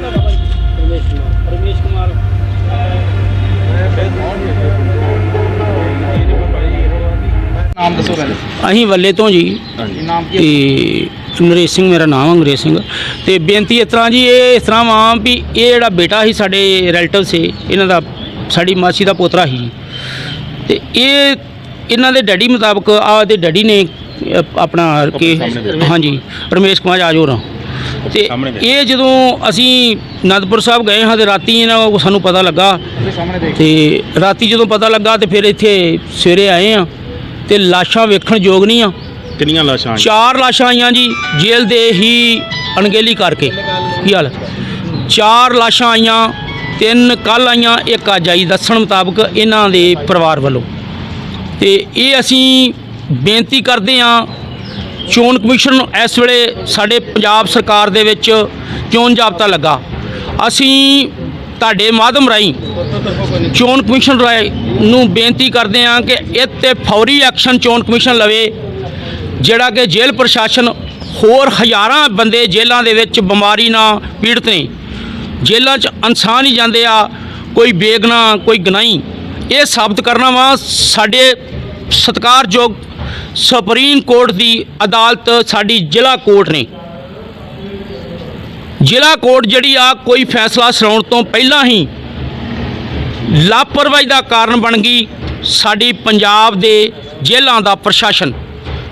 ਨਾਮ ਦਾ ਭਾਈ ਰਮੇਸ਼ ਕੁਮਾਰ ਰਮੇਸ਼ ਕੁਮਾਰ ਨਾਮ ਦੱਸੋ ਪਹਿਲੇ ਅਸੀਂ ਵੱਲੇ ਤੋਂ ਜੀ। ਨਾਮ ਕੀ ਤੇ ਨਰੇਸ਼ ਸਿੰਘ ਮੇਰਾ ਨਾਮ ਅੰਗਰੇਜ਼ ਸਿੰਘ। ਤੇ ਬੇਨਤੀ ਇਸ ਤਰ੍ਹਾਂ ਜੀ ਇਹ ਇਸ ਤਰ੍ਹਾਂ ਵਾ ਵੀ ਇਹ ਜਿਹੜਾ ਬੇਟਾ ਸੀ ਸਾਡੇ ਰਿਲੇਟਿਵ ਸੀ ਇਹਨਾਂ ਦਾ ਸਾਡੀ ਮਾਸੀ ਦਾ ਪੋਤਰਾ ਸੀ ਤੇ ਇਹ ਇਹਨਾਂ ਦੇ ਡੈਡੀ ਮੁਤਾਬਕ ਆ ਦੇ ਡੈਡੀ ਨੇ ਆਪਣਾ ਕਿ ਹਾਂਜੀ ਰਮੇਸ਼ ਕੁਮਾਰ ਆਜੋ ਰਾਂ ਤੇ ਇਹ ਜਦੋਂ ਅਸੀਂ ਅਨੰਦਪੁਰ ਸਾਹਿਬ ਗਏ ਹਾਂ ਤੇ ਰਾਤੀ ਇਹਨਾਂ ਨੂੰ ਸਾਨੂੰ ਪਤਾ ਲੱਗਾ ਤੇ ਰਾਤੀ ਜਦੋਂ ਪਤਾ ਲੱਗਾ ਤੇ ਫਿਰ ਇੱਥੇ ਸਵੇਰੇ ਆਏ ਆ ਤੇ ਲਾਸ਼ਾਂ ਵੇਖਣ ਯੋਗ ਨਹੀਂ ਆ ਕਿੰਨੀਆਂ ਲਾਸ਼ਾਂ? ਚਾਰ ਲਾਸ਼ਾਂ ਆਈਆਂ ਜੀ ਜੇਲ੍ਹ ਦੇ ਹੀ ਅਣਗਹਿਲੀ ਕਰਕੇ। ਕੀ ਹਾਲ ਚਾਰ ਲਾਸ਼ਾਂ ਆਈਆਂ ਤਿੰਨ ਕੱਲ ਆਈਆਂ ਇੱਕ ਅੱਜ ਆਈ। ਦੱਸਣ ਮੁਤਾਬਕ ਇਹਨਾਂ ਦੇ ਪਰਿਵਾਰ ਵੱਲੋਂ। ਤੇ ਇਹ ਅਸੀਂ ਬੇਨਤੀ ਕਰਦੇ ਹਾਂ ਚੋਣ ਕਮਿਸ਼ਨ ਨੂੰ ਇਸ ਵੇਲੇ ਸਾਡੇ ਪੰਜਾਬ ਸਰਕਾਰ ਦੇ ਵਿੱਚ ਚੋਣ ਜਾਬਤਾ ਲੱਗਾ। ਅਸੀਂ ਤੁਹਾਡੇ ਮਾਧਿਅਮ ਰਾਹੀਂ ਚੋਣ ਕਮਿਸ਼ਨ ਰਾਏ ਨੂੰ ਬੇਨਤੀ ਕਰਦੇ ਹਾਂ ਕਿ ਇਹ 'ਤੇ ਫੌਰੀ ਐਕਸ਼ਨ ਚੋਣ ਕਮਿਸ਼ਨ ਲਵੇ, ਜਿਹੜਾ ਕਿ ਜੇਲ੍ਹ ਪ੍ਰਸ਼ਾਸਨ ਹੋਰ ਹਜ਼ਾਰਾਂ ਬੰਦੇ ਜੇਲ੍ਹਾਂ ਦੇ ਵਿੱਚ ਬਿਮਾਰੀ ਨਾਲ ਪੀੜਤ ਨੇ। ਜੇਲ੍ਹਾਂ 'ਚ ਇਨਸਾਨ ਹੀ ਜਾਂਦੇ ਆ, ਕੋਈ ਬੇਗਨਾ ਕੋਈ ਗਨਾਈ ਇਹ ਸਾਬਤ ਕਰਨਾ ਵਾ, ਸਾਡੇ ਸਤਿਕਾਰਯੋਗ ਸੁਪਰੀਮ ਕੋਰਟ ਦੀ ਅਦਾਲਤ ਸਾਡੀ ਜ਼ਿਲ੍ਹਾ ਕੋਰਟ ਨੇ। ਜ਼ਿਲ੍ਹਾ ਕੋਰਟ ਜਿਹੜੀ ਆ, ਕੋਈ ਫੈਸਲਾ ਸੁਣਾਉਣ ਤੋਂ ਪਹਿਲਾਂ ਹੀ ਲਾਪਰਵਾਹੀ ਦਾ ਕਾਰਨ ਬਣ ਗਈ ਸਾਡੀ ਪੰਜਾਬ ਦੇ ਜੇਲ੍ਹਾਂ ਦਾ ਪ੍ਰਸ਼ਾਸਨ।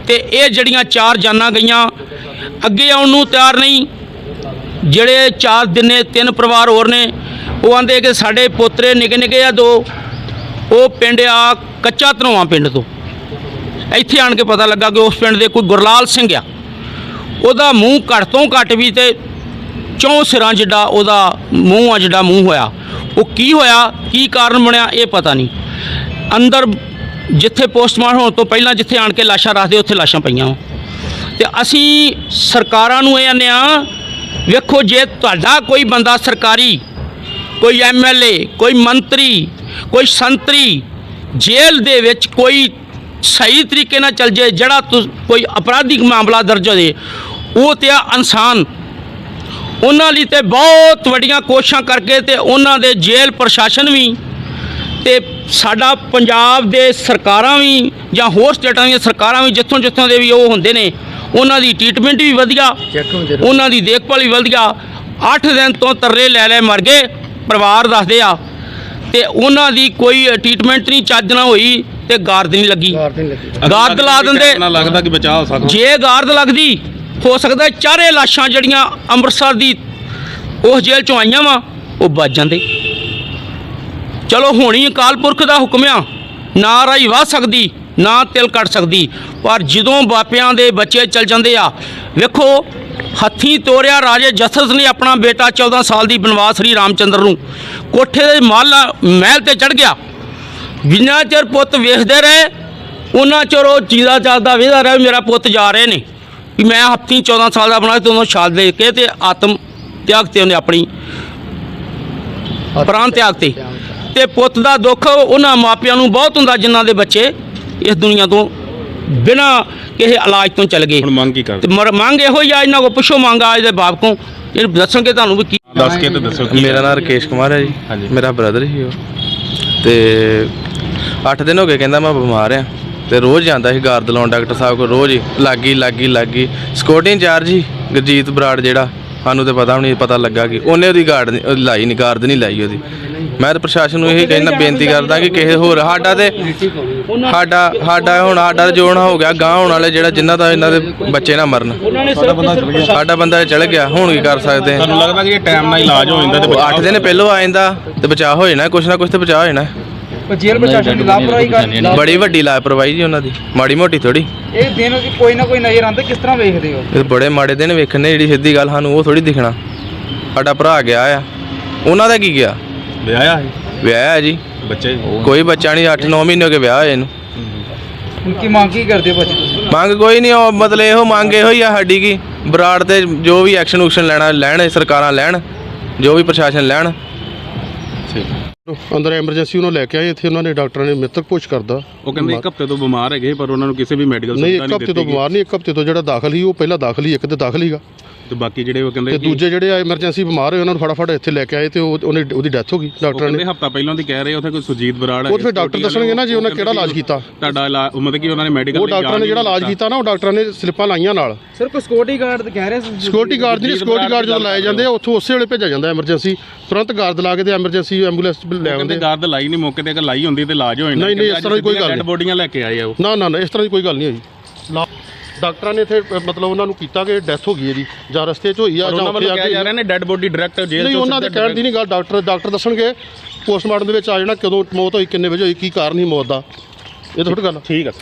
ਤੇ ਇਹ ਜਿਹੜੀਆਂ ਚਾਰ ਜਾਨਾਂ ਗਈਆਂ, ਅੱਗੇ ਆਉਣ ਨੂੰ ਤਿਆਰ ਨਹੀਂ, ਜਿਹੜੇ ਚਾਰ ਦਿਨੇ ਤਿੰਨ ਪਰਿਵਾਰ ਹੋਰ ਨੇ, ਉਹ ਆਂਦੇ ਕਿ ਸਾਡੇ ਪੋਤਰੇ ਨਿੱਕੇ ਨਿੱਕੇ ਆ ਦੋ, ਉਹ ਪਿੰਡ ਆ ਕੱਚਾ ਧਨੋਆ ਪਿੰਡ ਤੋਂ। ਇੱਥੇ ਆਣ ਕੇ ਪਤਾ ਲੱਗਾ ਕਿ ਉਸ ਪਿੰਡ ਦੇ ਕੋਈ ਗੁਰਲਾਲ ਸਿੰਘ ਆ। ਉਹਦਾ ਮੂੰਹ ਘੱਟ ਤੋਂ ਘੱਟ ਵੀ ਤੇ ਚੌਂ ਸਿਰਾਂ ਜਿੱਡਾ ਉਹਦਾ ਮੂੰਹ ਆ ਜਿਹੜਾ ਮੂੰਹ ਹੋਇਆ। ਉਹ ਕੀ ਹੋਇਆ, ਕੀ ਕਾਰਨ ਬਣਿਆ, ਇਹ ਪਤਾ ਨਹੀਂ। ਅੰਦਰ ਜਿੱਥੇ ਪੋਸਟਮਾਰਟਮ ਹੋਣ ਤੋਂ ਪਹਿਲਾਂ ਜਿੱਥੇ ਆਣ ਕੇ ਲਾਸ਼ਾਂ ਰੱਖਦੇ, ਉੱਥੇ ਲਾਸ਼ਾਂ ਪਈਆਂ। ਵਾਂ। ਤੇ ਅਸੀਂ ਸਰਕਾਰਾਂ ਨੂੰ ਇਹ ਆਨੇ ਆ, ਵੇਖੋ ਜੇ ਤੁਹਾਡਾ ਕੋਈ ਬੰਦਾ ਸਰਕਾਰੀ, ਕੋਈ ਐਮਐਲਏ ਕੋਈ ਮੰਤਰੀ, ਕੋਈ ਸੰਤਰੀ ਜੇਲ੍ਹ ਦੇ ਵਿੱਚ ਕੋਈ ਸਹੀ ਤਰੀਕੇ ਨਾਲ ਚੱਲ ਜੇ ਜਿਹੜਾ ਕੋਈ ਅਪਰਾਧਿਕ ਮਾਮਲਾ ਦਰਜ ਹੋ ਜੇ ਉਹ ਤੇ ਆ ਇਨਸਾਨ। ਉਹਨਾਂ ਲਈ ਤੇ ਬਹੁਤ ਵੱਡੀਆਂ ਕੋਸ਼ਿਸ਼ਾਂ ਕਰਕੇ ਤੇ ਉਹਨਾਂ ਦੇ ਜੇਲ੍ਹ ਪ੍ਰਸ਼ਾਸਨ ਵੀ ਤੇ ਸਾਡਾ ਪੰਜਾਬ ਦੇ ਸਰਕਾਰਾਂ ਵੀ ਜਾਂ ਹੋਰ ਸਟੇਟਾਂ ਦੀਆਂ ਸਰਕਾਰਾਂ ਵੀ ਜਿੱਥੋਂ ਜਿੱਥੋਂ ਦੇ ਵੀ ਉਹ ਹੁੰਦੇ ਨੇ ਉਹਨਾਂ ਦੀ ਟ੍ਰੀਟਮੈਂਟ ਵੀ ਵਧੀਆ ਉਹਨਾਂ ਦੀ ਦੇਖਭਾਲ ਵੀ ਵਧੀਆ। 8 ਦਿਨ ਤੋਂ ਤਰਲੇ ਲੈ ਲੈ ਮਰ ਗਏ ਪਰਿਵਾਰ ਦੱਸਦੇ ਆ। ਤੇ ਉਹਨਾਂ ਦੀ ਕੋਈ ਟ੍ਰੀਟਮੈਂਟ ਨਹੀਂ ਚੱਜ ਨਾਲ ਹੋਈ। ਤੇ ਗਾਰਦ ਨਹੀਂ ਲੱਗੀ। ਗਾਰਦ ਲਾ ਦਿੰਦੇ। ਲੱਗਦਾ ਕਿ ਬਚਾਅ ਹੋ ਸਕਦਾ। ਜੇ ਗਾਰਦ ਲੱਗਦੀ ਹੋ ਸਕਦਾ ਚਾਰੇ ਲਾਸ਼ਾਂ ਜਿਹੜੀਆਂ ਅੰਮ੍ਰਿਤਸਰ ਦੀ ਉਸ ਜੇਲ੍ਹ ਚੋਂ ਆਈਆਂ ਵਾ ਉਹ ਬਚ ਜਾਂਦੇ। ਚਲੋ ਹੋਣੀ ਅਕਾਲ ਪੁਰਖ ਦਾ ਹੁਕਮ ਆ ਨਾ ਰਾਈ ਵਾਹ ਸਕਦੀ ਨਾ ਤਿਲ ਕੱਟ ਸਕਦੀ ਪਰ ਜਦੋਂ ਬਾਪਿਆਂ ਦੇ ਬੱਚੇ ਚਲ ਜਾਂਦੇ ਆ ਵੇਖੋ ਹੱਥੀਂ ਤੋਰਿਆ ਰਾਜੇ ਜਸਸ ਨੇ ਆਪਣਾ ਬੇਟਾ 14 ਸਾਲ ਦੀ ਬਨਵਾਸ ਸ੍ਰੀ ਰਾਮਚੰਦਰ ਨੂੰ ਕੋਠੇ ਦੇ ਮਹਿਲ ਮਹਿਲ ਤੇ ਚੜ ਗਿਆ। ਜਿੰਨਾ ਚਿਰ ਪੁੱਤ ਵੇਖਦੇ ਰਹੇ ਉਹਨਾਂ ਚਿਰ ਉਹ ਚੀਜ਼ਾ ਚੱਲਦਾ ਵੇਖਦਾ ਰਿਹਾ ਮੇਰਾ ਪੁੱਤ ਜਾ ਰਹੇ ਨੇ। ਵੀ ਮੈਂ ਹੱਥੀਂ 14 ਸਾਲ ਦਾ ਬਣਾ ਤੇ ਉਹਨੂੰ ਛਾਲ ਦੇ ਕੇ ਤੇ ਆਤਮ ਤਿਆਗ ਤੇ ਉਹਨੇ ਆਪਣੀ ਪ੍ਰਾਣ ਤਿਆਗ ਤੇ। ਤੇ ਪੁੱਤ ਦਾ ਦੁੱਖ ਉਹਨਾਂ ਮਾਪਿਆਂ ਨੂੰ ਬਹੁਤ ਹੁੰਦਾ ਜਿਨ੍ਹਾਂ ਦੇ ਬੱਚੇ ਇਸ ਦੁਨੀਆ ਤੋਂ ਬਿਨਾਂ ਕਿਸੇ ਇਲਾਜ ਤੋਂ ਚਲ ਗਏ। ਹੁਣ ਮੰਗ ਕੀ ਤੇ ਕਰਦੇ ਮੰਗ ਇਹੋ ਹੀ ਆ ਇਹਨਾਂ ਕੋ ਪੁੱਛੋ ਮੰਗ ਆ ਇਹਦੇ ਬਾਪ ਕੋ ਇਹ ਦੱਸਣਗੇ ਤੁਹਾਨੂੰ ਵੀ ਕੀ ਦੱਸ ਕੇ ਤੇ ਦੱਸੋ ਕੀ ਮੇਰਾ ਨਾਮ ਰਕੇਸ਼ ਕੁਮਾਰ ਹੈ ਜੀ। ਮੇਰਾ ਬ੍ਰਦਰ ਹੀ ਉਹ। ਤੇ 8 ਦਿਨ ਹੋ ਗਏ ਕਹਿੰਦਾ ਮੈਂ ਬਿਮਾਰ ਆ। ਤੇ ਰੋਜ਼ ਜਾਂਦਾ ਸੀ ਗਾਰਦ ਲਾਉਣ ਡਾਕਟਰ ਸਾਹਿਬ ਕੋਲ ਰੋਜ਼ ਹੀ। ਲੱਗੀ ਲੱਗੀ ਲੱਗੀ। ਸਕਿਉਰਟੀ ਇੰਚਾਰਜ ਹੀ ਗੁਰਜੀਤ ਬਰਾੜ ਜਿਹੜਾ ਸਾਨੂੰ ਤੇ ਪਤਾ ਵੀ ਨਹੀਂ ਪਤਾ ਲੱਗਾ ਕਿ ਉਹਨੇ ਉਹਦੀ ਗਾਰਡ ਲਾਈ ਨਹੀਂ ਗਾਰਦ ਨਹੀਂ ਲਾਈ ਉਹਦੀ। ਮੈਂ ਤਾਂ ਪ੍ਰਸ਼ਾਸਨ ਨੂੰ ਇਹ ਕਹਿੰਦਾ ਬੇਨਤੀ ਕਰਦਾ ਕਿ ਕਿਸੇ ਹੋਰ ਸਾਡਾ ਤੇ ਸਾਡਾ ਸਾਡਾ ਹੁਣ ਸਾਡਾ ਜੋਣ ਹੋ ਗਿਆ ਗਾਂ ਹੋਣ ਵਾਲੇ ਜਿਹੜਾ ਜਿਨ੍ਹਾਂ ਦਾ ਇਹਨਾਂ ਦੇ ਬੱਚੇ ਨਾ ਮਰਨ। ਸਾਡਾ ਬੰਦਾ ਚਲ ਗਿਆ। ਹੁਣ ਕੀ ਕਰ ਸਕਦੇ ਆ ਤੁਹਾਨੂੰ ਲੱਗਦਾ ਕਿ ਇਹ ਟਾਈਮ ਨਾਲ ਇਲਾਜ ਹੋ ਜਾਂਦਾ ਤੇ ਬਚਾਅ 8 ਦਿਨ ਪਹਿਲੋਂ ਆ ਜਾਂਦਾ ਤੇ ਬਚਾਅ ਹੋ ਜਾਣਾ ਕੁਛ ਨਾ ਕੁਛ ਤੇ ਬਚਾਅ ਹੋ ਜਾਣਾ। ਪਰ ਜੇਲ੍ਹ ਪ੍ਰਸ਼ਾਸਨ ਦੀ ਲਾਪਰਵਾਹੀ ਕਰ ਬੜੀ ਵੱਡੀ ਲਾਪਰਵਾਹੀ ਜੀ ਉਹਨਾਂ ਦੀ ਮਾੜੀ ਮੋਟੀ ਥੋੜੀ ਇਹ ਦਿਨ ਅਸੀਂ ਕੋਈ ਨਾ ਕੋਈ ਨਜ਼ਰ ਆਉਂਦਾ ਕਿਸ ਤਰ੍ਹਾਂ ਵੇਖਦੇ ਹੋ? ਇਹ ਬੜੇ ਮਾੜੇ ਦਿਨ ਵੇਖਣੇ ਜਿਹੜੀ ਸਿੱਧੀ ਗੱਲ ਸਾਨੂੰ ਉਹ ਥੋੜੀ ਦਿਖਣਾ। ਸਾਡਾ ਭਰਾ ਗਿਆ ਆ। ਉਹਨਾਂ ਦਾ ਕੀ ਗਿਆ? ਵਿਆਹਿਆ ਹੈ ਵਿਆਹ ਹੈ ਜੀ। ਬੱਚੇ ਕੋਈ ਬੱਚਾ ਨਹੀਂ 8-9 ਮਹੀਨੇ ਹੋ ਗਏ ਵਿਆਹ ਹੋਏ ਨੂੰ। ਹੁਣ ਕੀ ਮੰਗ ਕੀ ਕਰਦੇ ਹੋ ਤੁਸੀਂ? ਮੰਗ ਕੋਈ ਨਹੀਂ ਉਹ ਮਤਲਬ ਇਹੋ ਮੰਗ ਇਹੋ ਹੀ ਆ ਸਾਡੀ ਕੀ ਬਰਾੜ ਤੇ ਜੋ ਵੀ ਐਕਸ਼ਨ ਉਕਸ਼ਨ ਲੈਣਾ ਲੈਣ ਸਰਕਾਰਾਂ ਲੈਣ ਜੋ ਵੀ ਪ੍ਰਸ਼ਾਸਨ ਲੈਣ। ਠੀਕ। ਅੰਦਰ ਐਮਰਜੈਂਸੀ ਉਹਨੂੰ ਲੈ ਕੇ ਆਏ ਇੱਥੇ ਉਹਨਾਂ ਨੇ ਡਾਕਟਰਾਂ ਨੇ ਮ੍ਰਿਤਕ ਪੁੱਛ ਕਰਦਾ ਉਹ ਕਹਿੰਦੇ ਇੱਕ ਹਫ਼ਤੇ ਤੋਂ ਬਿਮਾਰ ਹੈਗੇ ਪਰ ਉਹਨਾਂ ਨੂੰ ਕਿਸੇ ਵੀ ਮੈਡੀਕਲ ਨਹੀਂ ਇੱਕ ਨਹੀਂ ਹਫ਼ਤੇ ਤੋਂ ਬਿਮਾਰ ਨਹੀਂ ਇੱਕ ਹਫ਼ਤੇ ਤੋਂ ਜਿਹੜਾ ਦਾਖਲ ਸੀ ਉਹ ਪਹਿਲਾਂ ਦਾਖਲ ਹੀ ਇੱਕ ਤੇ ਦਾਖਲ ਹੀਗਾ ਤੇ ਬਾਕੀ ਜਿਹੜੇ ਉਹ ਕਹਿੰਦੇ ਤੇ ਦੂਜੇ ਜਿਹੜੇ ਆ ਐਮਰਜੈਂਸੀ ਬਿਮਾਰ ਹੋਏ ਉਹਨਾਂ ਨੂੰ ਫਟਾਫਟ ਇੱਥੇ ਲੈ ਕੇ ਆਏ ਤੇ ਉਹ ਉਹਨੇ ਉਹਦੀ ਡੈਥ ਹੋ ਗਈ ਡਾਕਟਰਾਂ ਕਹਿੰਦੇ ਨੇ। ਹਫ਼ਤਾ ਪਹਿਲਾਂ ਦੀ ਕਹਿ ਰਹੇ ਉੱਥੇ ਕੋਈ ਸੁਜੀਤ ਬਰਾੜ ਉਹ ਤੇ ਫਿਰ ਡਾਕਟਰ ਦੱਸਣਗੇ ਨਾ ਜੀ ਉਹਨਾਂ ਕਿਹੜਾ ਇਲਾਜ ਕੀਤਾ। ਤੁਹਾਡਾ ਇਲਾਜ ਉਹ ਮਤਲਬ ਕਿ ਉਹਨਾਂ ਨੇ ਮੈਡੀਕਲ ਉਹ ਡਾਕਟਰਾਂ ਨੇ ਜਿਹੜਾ ਇਲਾਜ ਕੀਤਾ ਨਾ ਉਹ ਡਾਕਟਰਾਂ ਨੇ ਸਲਿੱਪਾਂ ਲਾਈਆਂ ਨਾਲ। ਸਰ ਕੋਈ ਸਿਕਿਉਰਿਟੀ ਗਾਰਡ ਕਹਿ ਰਹੇ ਸੀ। ਸਿਕਿਉਰਿਟੀ ਗਾਰਡ ਦੀ ਸਿਕਿਉਰਿਟੀ ਗਾਰਡ ਜਦੋਂ ਲਾਏ ਜਾਂਦੇ ਆ ਉੱਥੋਂ ਉਸੇ ਵੇਲੇ ਭੇਜਿਆ ਜਾਂਦਾ ਐਮਰਜੈਂਸੀ ਤੁਰੰਤ ਗਾਰਡ ਲਾ ਕੇ ਤੇ ਐਮਰਜੈਂਸੀ ਐਂਬੂਲੈਂਸ ਲੈ ਆਉਂਦੇ। ਗਾਰਡ ਲਾਈ ਨਹੀਂ ਮੌਕੇ ਤੇ ਅਗਰ ਲਾਈ ਹੁੰਦੀ ਤੇ ਇਲਾਜ ਹੋ ਜਾਂਦਾ ਨਹੀਂ, ਨਹੀਂ, ਇਸ ਤਰ੍ਹਾਂ ਦੀ ਕੋਈ ਗੱਲ ਨਹੀਂ। ਬੋਡੀਆਂ ਲੈ ਕੇ ਆਏ ਆ ਉਹ। ਨਾ ਨਾ ਨਾ ਇਸ ਤਰ੍ਹਾਂ ਦੀ ਕੋਈ ਗੱਲ ਨਹੀਂ ਹੋਈ ਡਾਕਟਰਾਂ ਨੇ ਇੱਥੇ ਮਤਲਬ ਉਹਨਾਂ ਨੂੰ ਕੀਤਾ ਕਿ ਡੈਥ ਹੋ ਗਈ ਇਹਦੀ ਜਾਂ ਰਸਤੇ 'ਚ ਹੋਈ ਆ ਜਾਂ ਉੱਥੇ ਆ ਜਾ ਰਿਹਾ ਨੇ ਡੈਡ ਬੋਡੀ ਡਾਇਰੈਕਟ ਜੇਲ੍ਹ ਨਹੀਂ ਉਹਨਾਂ ਦੇ ਕਹਿਣ ਦੀ ਨਹੀਂ ਗੱਲ ਡਾਕਟਰ ਡਾਕਟਰ ਦੱਸਣਗੇ ਪੋਸਟਮਾਰਟਮ ਦੇ ਵਿੱਚ ਆ ਜਾਣਾ ਕਦੋਂ ਮੌਤ ਹੋਈ ਕਿੰਨੇ ਵਜੇ ਹੋਈ ਕੀ ਕਾਰਨ ਸੀ ਮੌਤ ਦਾ। ਇਹ ਤਾਂ ਥੋੜੀ ਗੱਲ। ਠੀਕ ਆ।